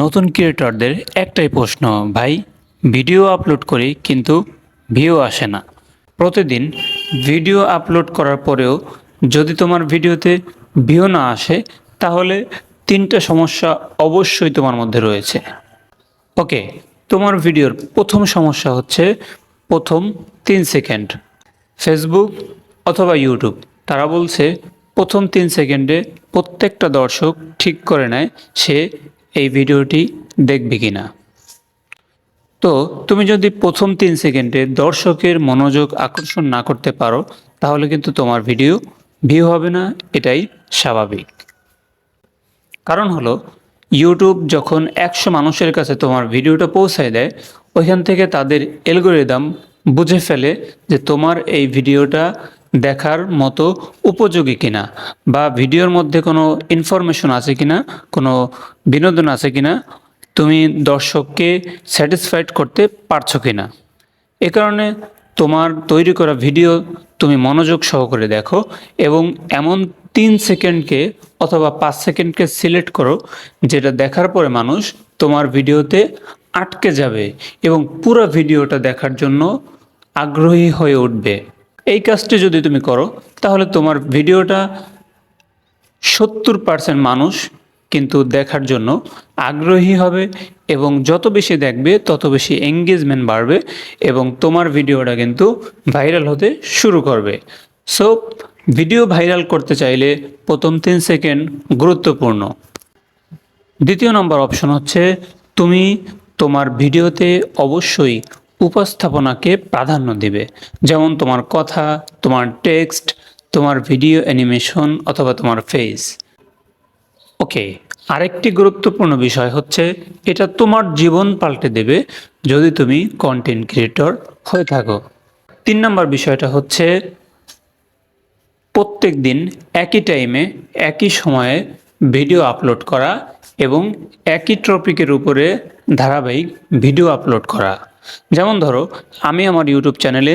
নতুন ক্রিয়েটরদের একটাই প্রশ্ন, ভাই, ভিডিও আপলোড করি কিন্তু ভিউ আসে না। প্রতিদিন ভিডিও আপলোড করার পরেও যদি তোমার ভিডিওতে ভিউ না আসে, তাহলে তিনটা সমস্যা অবশ্যই তোমার মধ্যে রয়েছে। ওকে, তোমার ভিডিওর প্রথম সমস্যা হচ্ছে প্রথম তিন সেকেন্ড। ফেসবুক অথবা ইউটিউব, তারা বলছে প্রথম তিন সেকেন্ডে প্রত্যেকটা দর্শক ঠিক করে নেয়, সে এই ভিডিওটি দেখবে কি না তো তুমি যদি প্রথম তিন সেকেন্ডে দর্শকের মনোযোগ আকর্ষণ না করতে পারো, তাহলে কিন্তু তোমার ভিডিও ভিউ হবে না, এটাই স্বাভাবিক। কারণ হলো ইউটিউব যখন একশো মানুষের কাছে তোমার ভিডিওটা পৌঁছায় দেয়, ওইখান থেকে তাদের অ্যালগোরিদম বুঝে ফেলে যে তোমার এই ভিডিওটা দেখার মতো উপযোগী কিনা বা ভিডিওর মধ্যে কোনো ইনফরমেশন আছে কিনা, কোনো বিনোদন আছে কিনা, তুমি দর্শককে স্যাটিসফাইড করতে পারছ কিনা। এ কারণে তোমার তৈরি করা ভিডিও তুমি মনোযোগ সহকারে দেখো এবং এমন তিন সেকেন্ডকে অথবা পাঁচ সেকেন্ডকে সিলেক্ট করো, যেটা দেখার পরে মানুষ তোমার ভিডিওতে আটকে যাবে এবং পুরো ভিডিওটা দেখার জন্য আগ্রহী হয়ে উঠবে। এই কাজটি যদি তুমি করো, তাহলে তোমার ভিডিওটা সত্তর পার্সেন্ট মানুষ কিন্তু দেখার জন্য আগ্রহী হবে এবং যত বেশি দেখবে, তত বেশি এঙ্গেজমেন্ট বাড়বে এবং তোমার ভিডিওটা কিন্তু ভাইরাল হতে শুরু করবে। সো ভিডিও ভাইরাল করতে চাইলে প্রথম তিন সেকেন্ড গুরুত্বপূর্ণ। দ্বিতীয় নম্বর অপশন হচ্ছে, তুমি তোমার ভিডিওতে অবশ্যই উপস্থাপনাকে প্রাধান্য দিবে। যেমন তোমার কথা, তোমার টেক্সট, তোমার ভিডিও অ্যানিমেশন অথবা তোমার ফেস। ওকে, আরেকটি গুরুত্বপূর্ণ বিষয় হচ্ছে, এটা তোমার জীবন পাল্টে দেবে যদি তুমি কন্টেন্ট ক্রিয়েটর হয়ে থাকো। তিন নম্বর বিষয়টা হচ্ছে, প্রত্যেক দিন একই টাইমে একই সময়ে ভিডিও আপলোড করা এবং একই টপিকের উপরে ধারাবাহিক ভিডিও আপলোড করা। যেমন ধরো, আমি আমার ইউটিউব চ্যানেলে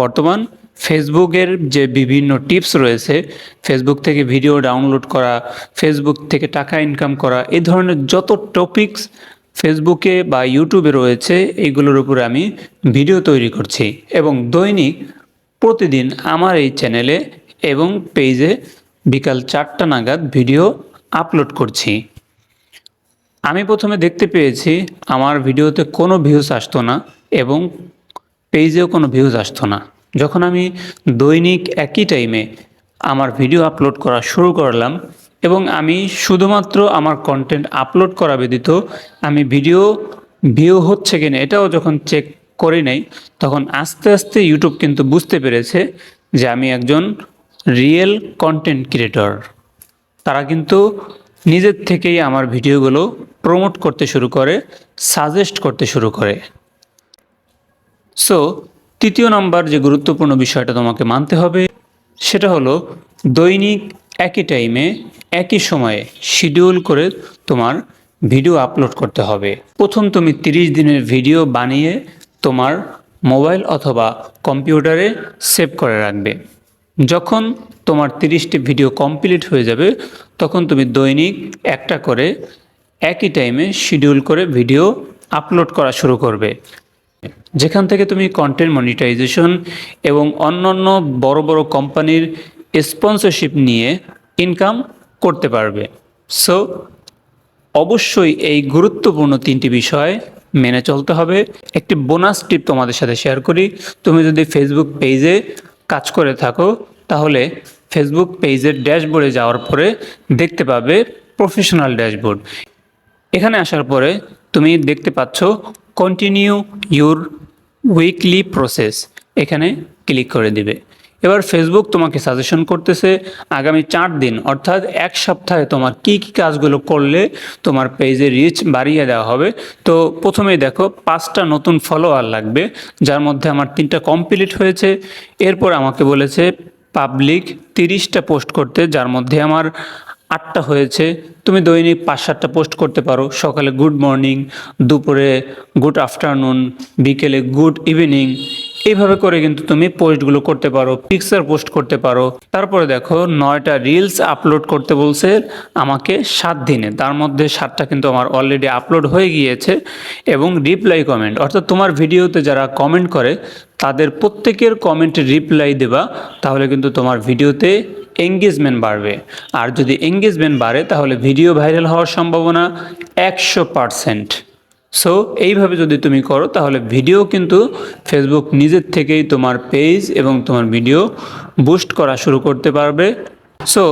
বর্তমান ফেসবুকের যে বিভিন্ন টিপস রয়েছে ফেসবুক থেকে ভিডিও ডাউনলোড করা ফেসবুক থেকে টাকা ইনকাম করা, এই ধরনের যত টপিকস ফেসবুকে বা ইউটিউবে রয়েছে এইগুলোর উপরে আমি ভিডিও তৈরি করছি। এবং দৈনিক প্রতিদিন আমার এই চ্যানেলে এবং পেজে বিকাল চারটা নাগাদ ভিডিও আপলোড করছি। আমি প্রথমে দেখতে পেয়েছি আমার ভিডিওতে কোনো ভিউজ আসতো না এবং পেজেও কোনো ভিউজ আসতো না। যখন আমি দৈনিক একই টাইমে আমার ভিডিও আপলোড করা শুরু করলাম এবং আমি শুধুমাত্র আমার কন্টেন্ট আপলোড করা ব্যতীত আমি ভিডিও ভিউ হচ্ছে কিনা এটাও যখন চেক করি নাই, তখন আস্তে আস্তে ইউটিউব কিন্তু বুঝতে পেরেছে যে আমি একজন রিয়েল কন্টেন্ট ক্রিয়েটর তারা কিন্তু নিজের থেকেই আমার ভিডিওগুলো প্রমোট করতে শুরু করে সাজেস্ট করতে শুরু করে। সো তৃতীয় নম্বর যে গুরুত্বপূর্ণ বিষয়টা তোমাকে মানতে হবে, সেটা হলো দৈনিক একই টাইমে একই সময়ে শিডিউল করে তোমার ভিডিও আপলোড করতে হবে। প্রথম তুমি তিরিশ দিনের ভিডিও বানিয়ে তোমার মোবাইল অথবা কম্পিউটারে সেভ করে রাখবে। যখন তোমার তিরিশটি ভিডিও কমপ্লিট হয়ে যাবে, তখন তুমি দৈনিক একটা করে একই টাইমে শিডিউল করে ভিডিও আপলোড করা শুরু করবে। যেখান থেকে তুমি কন্টেন্ট মনিটাইজেশন এবং অন্যান্য বড় বড় কোম্পানির স্পন্সরশিপ নিয়ে ইনকাম করতে পারবে। সো অবশ্যই এই গুরুত্বপূর্ণ তিনটি বিষয় মেনে চলতে হবে। একটি বোনাস টিপ তোমাদের সাথে শেয়ার করি। তুমি যদি ফেসবুক পেজে কাজ করে থাকো, তাহলে ফেসবুক পেজের ড্যাশবোর্ডে যাওয়ার পরে দেখতে পাবে প্রফেশনাল ড্যাশবোর্ড এখানে আসার পরে তুমি দেখতে পাচ্ছ কন্টিনিউ ইউর উইকলি প্রসেস এখানে ক্লিক করে দিবে। এবার ফেসবুক তোমাকে সাজেশন করতেছে, আগামী চার দিন, অর্থাৎ এক সপ্তাহে তোমার কি কি কাজগুলো করলে তোমার পেজে রিচ বাড়িয়ে দেওয়া হবে। তো প্রথমেই দেখো, পাঁচটা নতুন ফলোয়ার লাগবে, যার মধ্যে আমার তিনটা কমপ্লিট হয়েছে। এরপর আমাকে বলেছে পাবলিক তিরিশটা পোস্ট করতে, যার মধ্যে আমার আটটা হয়েছে। তুমি দৈনিক পাঁচ সাতটা পোস্ট করতে পারো। সকালে গুড মর্নিং, দুপুরে গুড আফটারনুন, বিকেলে গুড ইভিনিং। এইভাবে করে কিন্তু তুমি পোস্টগুলো করতে পারো, পিকচার পোস্ট করতে পারো। তারপরে দেখো, নয়টা রিলস আপলোড করতে বলছে আমাকে সাত দিনে। তার মধ্যে সাতটা কিন্তু আমার অলরেডি আপলোড হয়ে গিয়েছে এবং রিপ্লাই কমেন্ট অর্থাৎ তোমার ভিডিওতে যারা কমেন্ট করে, তাদের প্রত্যেকের কমেন্টে রিপ্লাই দেবা, তাহলে কিন্তু তোমার ভিডিওতে এঙ্গেজমেন্ট বাড়বে। আর যদি এঙ্গেজমেন্ট বাড়ে, তাহলে ভিডিও ভাইরাল হওয়ার সম্ভাবনা একশো পারসেন্ট সো এইভাবে যদি তুমি করো, তাহলে ভিডিও কিন্তু ফেসবুক নিজের থেকেই তোমার পেজ এবং তোমার ভিডিও বুস্ট করা শুরু করতে পারবে। সো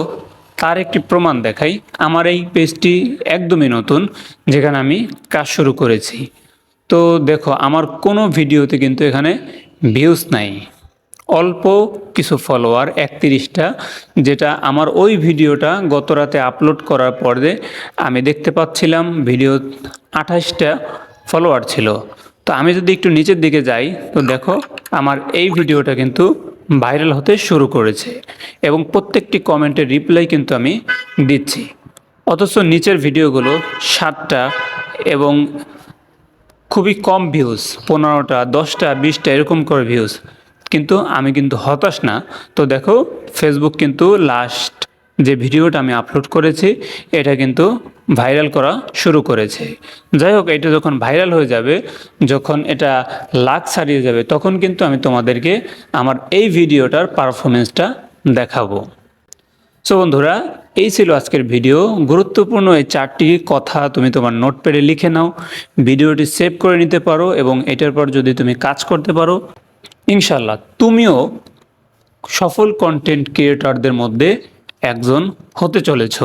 তার একটি প্রমাণ দেখাই। আমার এই পেজটি একদমই নতুন, যেখানে আমি কাজ শুরু করেছি। তো দেখো, আমার কোনো ভিডিওতে কিন্তু এখানে ভিউজ নাই। অল্প কিছু ফলোয়ার একত্রিশটা, যেটা আমার ওই ভিডিওটা গত রাতে আপলোড করার পরে আমি দেখতে পাচ্ছিলাম ভিডিও আঠাশটা ফলোয়ার ছিল। তো আমি যদি একটু নিচের দিকে যাই, তো দেখো আমার এই ভিডিওটা কিন্তু ভাইরাল হতে শুরু করেছে এবং প্রত্যেকটি কমেন্টের রিপ্লাই কিন্তু আমি দিচ্ছি। অথচ নিচের ভিডিওগুলো সাতটা এবং খুবই কম ভিউজ পনেরোটা, দশটা, বিশটা এরকম করে ভিউজ কিন্তু আমি কিন্তু হতাশ না। তো দেখো ফেসবুক কিন্তু লাস্ট যে ভিডিওটা আমি আপলোড করেছি, এটা কিন্তু ভাইরাল করা শুরু করেছে। যাই হোক, এটা যখন ভাইরাল হয়ে যাবে, যখন এটা লাখ ছাড়িয়ে যাবে, তখন কিন্তু আমি তোমাদেরকে আমার এই ভিডিওটার পারফরমেন্সটা দেখাবো। সো বন্ধুরা, এই ছিল আজকের ভিডিও। গুরুত্বপূর্ণ এই চারটি কথা তুমি তোমার নোটপ্যাডে লিখে নাও। ভিডিওটি সেভ করে নিতে পারো এবং এটার পর যদি তুমি কাজ করতে পারো ইনশাল্লাহ তুমিও সফল কন্টেন্ট ক্রিয়েটারদের মধ্যে একজন হতে চলেছ।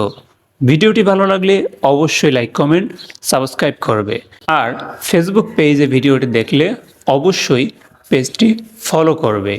ভিডিওটি ভালো লাগলে অবশ্যই লাইক কমেন্ট সাবস্ক্রাইব করবে। আর ফেসবুক পেজে ভিডিওটি দেখলে অবশ্যই পেজটি ফলো করবে।